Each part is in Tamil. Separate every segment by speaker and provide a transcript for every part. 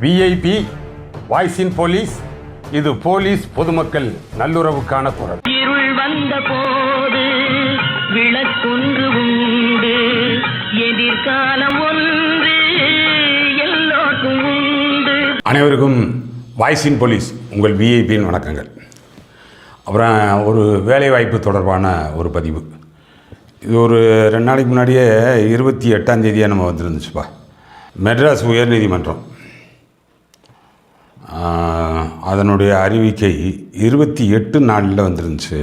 Speaker 1: விஐபி வாய்ஸ் இன் போலீஸ் இது போலீஸ் பொதுமக்கள் நல்லுறவுக்கான குரல்.
Speaker 2: இருள் வந்த போது விளக்கொன்று உண்டு. எதிர்காலம் ஒன்று எல்லோருக்கும் உண்டு.
Speaker 1: அனைவருக்கும் வாய்ஸ் இன் போலீஸ் உங்கள் விஐபியின் வணக்கங்கள். அப்புறம் ஒரு வேலைவாய்ப்பு தொடர்பான ஒரு பதிவு. இது ஒரு ரெண்டு நாளைக்கு முன்னாடியே இருபத்தி எட்டாம் தேதியாக நம்ம வந்துருந்துச்சுப்பா. மெட்ராஸ் உயர்நீதிமன்றம். அதனுடைய அறிவிக்கை இருபத்தி எட்டு நாளில் வந்துருந்துச்சு.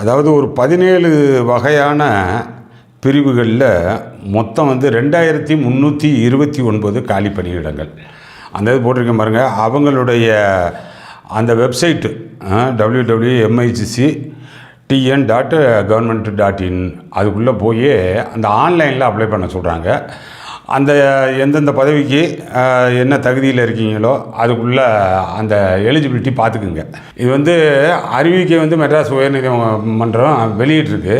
Speaker 1: அதாவது ஒரு பதினேழு வகையான பிரிவுகளில் மொத்தம் வந்து ரெண்டாயிரத்தி முந்நூற்றி இருபத்தி ஒன்பது காலி பணியிடங்கள். அந்த இது போட்டிருக்கேன் பாருங்கள் அவங்களுடைய அந்த website W W MICC TN dot government dot in அதுக்குள்ளே போய் அந்த ஆன்லைனில் அப்ளை பண்ண சொல்கிறாங்க. அந்த எந்தெந்த பதவிக்கு என்ன தகுதியில் இருக்கீங்களோ அதுக்குள்ளே அந்த எலிஜிபிலிட்டி பார்த்துக்குங்க இது வந்து அறிவிக்கை வந்து மெட்ராஸ் உயர்நீதிமன்றம் வெளியிட்ருக்கு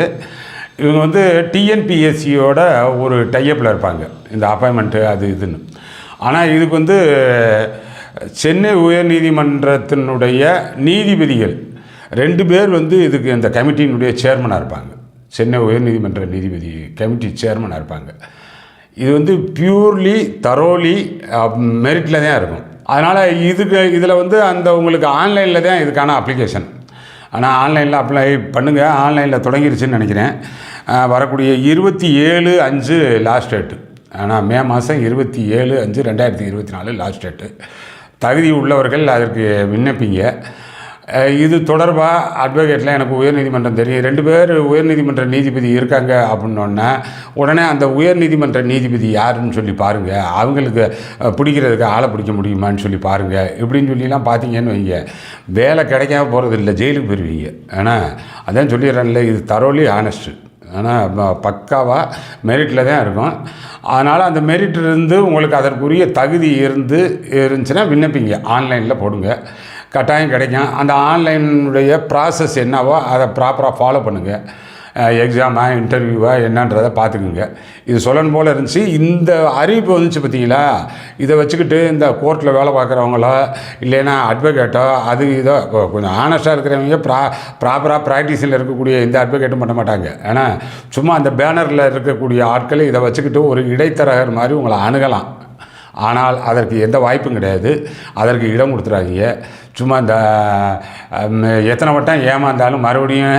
Speaker 1: இவங்க வந்து டிஎன்பிஎஸ்சியோட ஒரு டையப்பில் இருப்பாங்க. இந்த அப்பாயின்மெண்ட்டு அது இதுன்னு. ஆனால் இதுக்கு வந்து சென்னை உயர்நீதிமன்றத்தினுடைய நீதிபதிகள் ரெண்டு பேர் வந்து இதுக்கு இந்த கமிட்டியினுடைய சேர்மனாக இருப்பாங்க. சென்னை உயர்நீதிமன்ற நீதிபதி கமிட்டி சேர்மனாக இருப்பாங்க. இது வந்து பியூர்லி தரோலி மெரிட்டில் தான் இருக்கும். அதனால் இதுக்கு இதில் வந்து அந்த உங்களுக்கு ஆன்லைனில் தான் இதுக்கான அப்ளிகேஷன் ஆனால் ஆன்லைனில் அப்ளை பண்ணுங்கள் ஆன்லைனில் தொடங்கிருச்சுன்னு நினைக்கிறேன். வரக்கூடிய இருபத்தி ஏழு அஞ்சு லாஸ்ட் டேட்டு ஆனால் மே மாதம் இருபத்தி ஏழு அஞ்சு ரெண்டாயிரத்தி இருபத்தி நாலு லாஸ்ட் டேட்டு தகுதி உள்ளவர்கள் அதற்கு விண்ணப்பிங்க. இது தொடர்பாக அட்வொகேட்டில் எனக்கு உயர்நீதிமன்றம் தெரியும். ரெண்டு பேர் உயர்நீதிமன்ற நீதிபதி இருக்காங்க அப்படின்னோடனே உடனே அந்த உயர்நீதிமன்ற நீதிபதி யாருன்னு சொல்லி பாருங்கள் அவங்களுக்கு பிடிக்கிறதுக்கு ஆளை பிடிக்க முடியுமான்னு சொல்லி பாருங்கள் இப்படின்னு சொல்லிலாம் பார்த்தீங்கன்னு வைங்க. வேலை கிடைக்காம போகிறது இல்லை ஜெயிலுக்கு போயிருவீங்க. ஆனால் அதான் சொல்லிடுறேன்ல இது தரோலி ஆனஸ்ட்டு ஆனால் பக்காவாக மெரிட்டில் தான் இருக்கும். அதனால் அந்த மெரிட் இருந்து உங்களுக்கு அதற்குரிய தகுதி இருந்து இருந்துச்சுன்னா விண்ணப்பிங்க. ஆன்லைனில் போடுங்க. கட்டாயம் கிடைக்கும். அந்த ஆன்லைனுடைய ப்ராசஸ் என்னவோ அதை ப்ராப்பராக ஃபாலோ பண்ணுங்கள் எக்ஸாமா இன்டர்வியூவா என்னன்றதை பார்த்துக்குங்க. இது சொல்லணும் போல் இருந்துச்சு. இந்த அறிவிப்பு வந்துச்சு பார்த்தீங்களா? இதை வச்சுக்கிட்டு இந்த கோர்ட்டில் வேலை பார்க்குறவங்களோ இல்லைன்னா அட்வொகேட்டோ அது இதோ கொஞ்சம் ஆனஸ்ட்டாக இருக்கிறவங்க ப்ரா ப்ராப்பராக ப்ராக்டிஸில் இருக்கக்கூடிய எந்த அட்வொகேட்டும் பண்ண மாட்டாங்க. ஏன்னா சும்மா அந்த பேனரில் இருக்கக்கூடிய ஆட்கள் இதை வச்சுக்கிட்டு ஒரு இடைத்தரகர் மாதிரி உங்களை அணுகலாம். ஆனால் அதற்கு எந்த வாய்ப்பும் கிடையாது. அதற்கு இடம் கொடுத்துறாதீங்க. சும்மா இந்த எத்தனை வட்டம் ஏமாந்தாலும் மறுபடியும்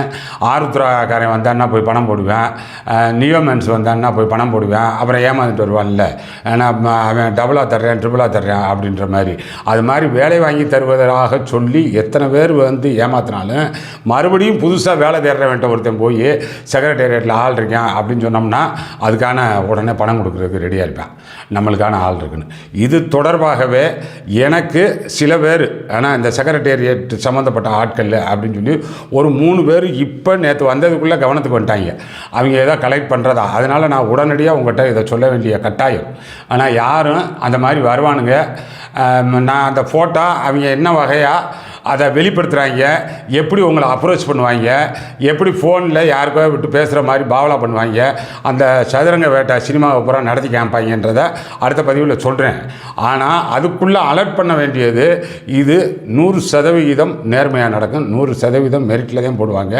Speaker 1: ஆருத்ராக்காரன் வந்தான்னா போய் பணம் போடுவேன். நியோமென்ஸ் வந்தான்னா போய் பணம் போடுவேன். அப்புறம் ஏமாந்துட்டு வருவான்ல. ஏன்னா அவன் டபுளாக தர்றேன் ட்ரிபிளாக தர்றேன் அப்படின்ற மாதிரி. அது மாதிரி வேலை வாங்கி தருவதாக சொல்லி எத்தனை பேர் வந்து ஏமாத்தினாலும் மறுபடியும் புதுசாக வேலை தேடுறவன்ட்ட ஒருத்தன் போய் செக்ரட்டேரியட்டில் ஆள் இருக்கேன் அப்படின்னு சொன்னோம்னா அதுக்கான உடனே பணம் கொடுக்குறதுக்கு ரெடியாக இருப்பேன். நம்மளுக்கான ஆள் இருக்குன்னு. இது தொடர்பாகவே எனக்கு சில பேர் ஆனால் இந்த செக்ரட்டேரியட் சம்மந்தப்பட்ட ஆட்கள் அப்படின்னு சொல்லி ஒரு மூணு பேர் இப்போ நேற்று வந்ததுக்குள்ளே கவனத்துக்கு வந்துட்டாங்க. அவங்க ஏதோ கலெக்ட் பண்ணுறதா அதனால் நான் உடனடியாக உங்கள்கிட்ட இதை சொல்ல வேண்டிய கட்டாயம். ஆனால் யாரும் அந்த மாதிரி வருவானுங்க. நான் அந்த ஃபோட்டோ அவங்க என்ன வகையாக அதை வெளிப்படுத்துகிறாங்க எப்படி உங்களை அப்ரோச் பண்ணுவாங்க. எப்படி ஃபோனில் யாருக்கோ விட்டு பேசுகிற மாதிரி பாவலா பண்ணுவாங்க. அந்த சதுரங்க வேட்டை சினிமாவை பூரா நடத்தி காமிப்பாங்கன்றதை அடுத்த பதிவில் சொல்கிறேன் ஆனால் அதுக்குள்ளே அலர்ட் பண்ண வேண்டியது இது நூறு சதவிகிதம் நேர்மையாக நடக்கும். நூறு சதவீதம் மெரிட்டில் தான் போடுவாங்க.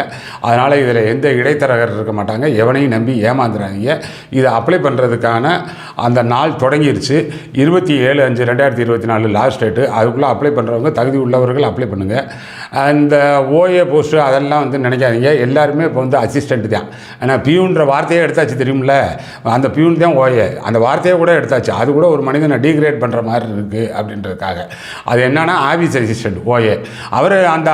Speaker 1: அதனால் இதில் எந்த இடைத்தரகர் இருக்க மாட்டாங்க. எவனையும் நம்பி ஏமாந்துடாதீங்க இதை அப்ளை பண்ணுறதுக்கான அந்த நாள் தொடங்கிருச்சு. இருபத்தி ஏழு அஞ்சு ரெண்டாயிரத்தி இருபத்தி நாலு லாஸ்ட் டேட்டு அதுக்குள்ளே அப்ளை பண்ணுறவங்க தகுதி உள்ளவர்கள் அப்ளை பண்ணுங்கள் அந்த ஓஏ uh, போஸ்ட்டு அதெல்லாம் வந்து நினைக்காதீங்க. எல்லாருமே இப்போ வந்து அசிஸ்டண்ட் தான். ஆனால் பியூன்ற வார்த்தையே எடுத்தாச்சு தெரியுமில்ல அந்த பியூன் தான் ஓஏ அந்த வார்த்தையை கூட எடுத்தாச்சு. அது கூட ஒரு மனிதனை டீக்ரேட் பண்ணுற மாதிரி இருக்குது அப்படின்றதுக்காக. அது என்னென்னா ஆஃபீஸ் அசிஸ்டண்ட் ஓஏ அவர் அந்த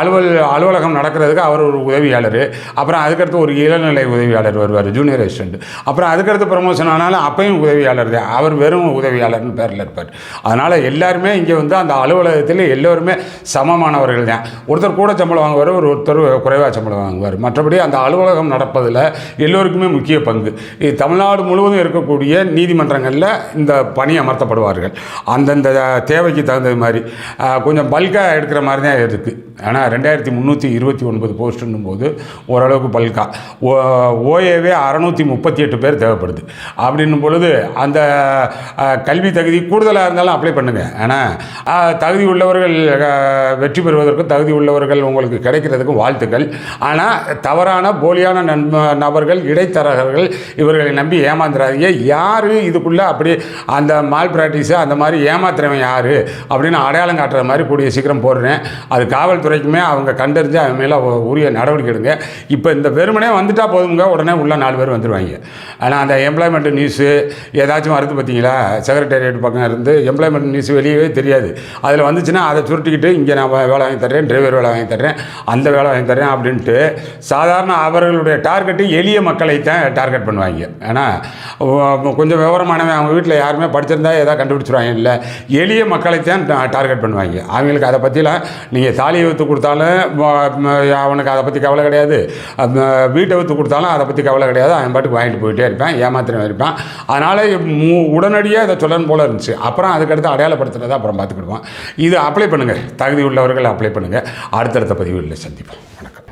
Speaker 1: அலுவல் அலுவலகம் நடக்கிறதுக்கு அவர் ஒரு உதவியாளர். அப்புறம் அதுக்கடுத்து ஒரு இளநிலை உதவியாளர் வருவார் ஜூனியர் அசிஸ்டண்ட் அப்புறம் அதுக்கடுத்து ப்ரமோஷன் ஆனாலும் அப்பையும் உதவியாளர் தான். அவர் வெறும் உதவியாளர்னு பேரில் இருப்பார். அதனால் எல்லாருமே இங்கே வந்து அந்த அலுவலகத்தில் எல்லோருமே சமமானவர்கள் தான் ஒருத்தர் கூட சம்பளம் வாங்குவார் ஒரு ஒருத்தர் குறைவாக சம்பளம் வாங்குவார். மற்றபடி அந்த அலுவலகம் நடப்பதில் எல்லோருக்குமே முக்கிய பங்கு. இது தமிழ்நாடு முழுவதும் இருக்கக்கூடிய நீதிமன்றங்களில் இந்த பணி அமர்த்தப்படுவார்கள். அந்தந்த தேவைக்கு தகுந்த மாதிரி. கொஞ்சம் பல்காக எடுக்கிற மாதிரி தான் இருக்குது ஆனால் ரெண்டாயிரத்தி முந்நூற்றி இருபத்தி ஒன்பது போஸ்ட்டுன்னும் போது ஓரளவுக்கு பல்கா ஓ ஓஏவே அறநூற்றி முப்பத்தி எட்டு பேர் தேவைப்படுது. அப்படின்னும் பொழுது அந்த கல்வி தகுதி கூடுதலாக இருந்தாலும் அப்ளை பண்ணுங்கள் ஆனால் தகுதி உள்ளவர்கள் வெற்றி பெறுவதற்கும் தகுதி உள்ளவர்கள் உங்களுக்கு கிடைக்கிறதுக்கும் வாழ்த்துக்கள். ஆனால் தவறான போலியான நண்ப நபர்கள் இடைத்தரகர்கள் இவர்களை நம்பி ஏமாந்துடாதீங்க யார் இதுக்குள்ளே அப்படி அந்த மால் ப்ராக்டிஸை அந்த மாதிரி ஏமாத்துறவன் யார் அப்படின்னு அடையாளம் காட்டுற மாதிரி கூடிய சீக்கிரம் போடுறேன். அது காவல்துறைக்குமே அவங்க கண்டறிஞ்சு அவன் மேலே உரிய நடவடிக்கை எடுங்க. இப்போ இந்த வெறுமனே வந்துட்டால் போதுங்க உடனே உள்ள நாலு பேர் வந்துடுவாங்க ஆனால் அந்த எம்ப்ளாய்மெண்ட் நியூஸு ஏதாச்சும் வருது பார்த்தீங்களா செக்ரட்டேரியட் பக்கம் இருந்து எம்ப்ளாய்மெண்ட் நியூஸ் வெளியவே தெரியாது. அதில் வந்துச்சுன்னா அதை சுருட்டி சுருட்டிக்கிட்டு இங்கே நான் வேலை வாங்கி தர்றேன் டிரைவர் வேலை வாங்கி தர்றேன் அந்த வேலை வாங்கி தர்றேன் அப்படின்ட்டு சாதாரண அவர்களுடைய டார்கெட்டு எளிய மக்களை தான் டார்கெட் பண்ணுவாங்க. ஏன்னா கொஞ்சம் விவரமானவன் அவங்க வீட்டில் யாருமே படிச்சிருந்தா ஏதாவது கண்டுபிடிச்சிருவாங்க. இல்லை எளிய மக்களை தான் டார்கெட் பண்ணுவாங்க. அவங்களுக்கு அதை பற்றிலாம் நீங்கள் தாலியை விற்று கொடுத்தாலும் அவனுக்கு அதை பற்றி கவலை கிடையாது. வீட்டை விற்று கொடுத்தாலும் அதை பற்றி கவலை கிடையாது. அவன் பாட்டுக்கு வாங்கிட்டு போயிட்டே இருப்பேன் ஏமாத்திரம் இருப்பேன். அதனால் உடனடியாக இதை சொல்லணும் போல இருந்துச்சு. அப்புறம் அதுக்கடுத்து அடையாளப்படுத்துறதை அப்புறம் பார்த்துக்கிடுவான் இது அப்ளை பண்ணுங்கள் தகுதி உள்ளவர்கள் அப்ளை பண்ணுங்கள் அடுத்தடுத்த பதிவுகளில் சந்திப்போம். வணக்கம்.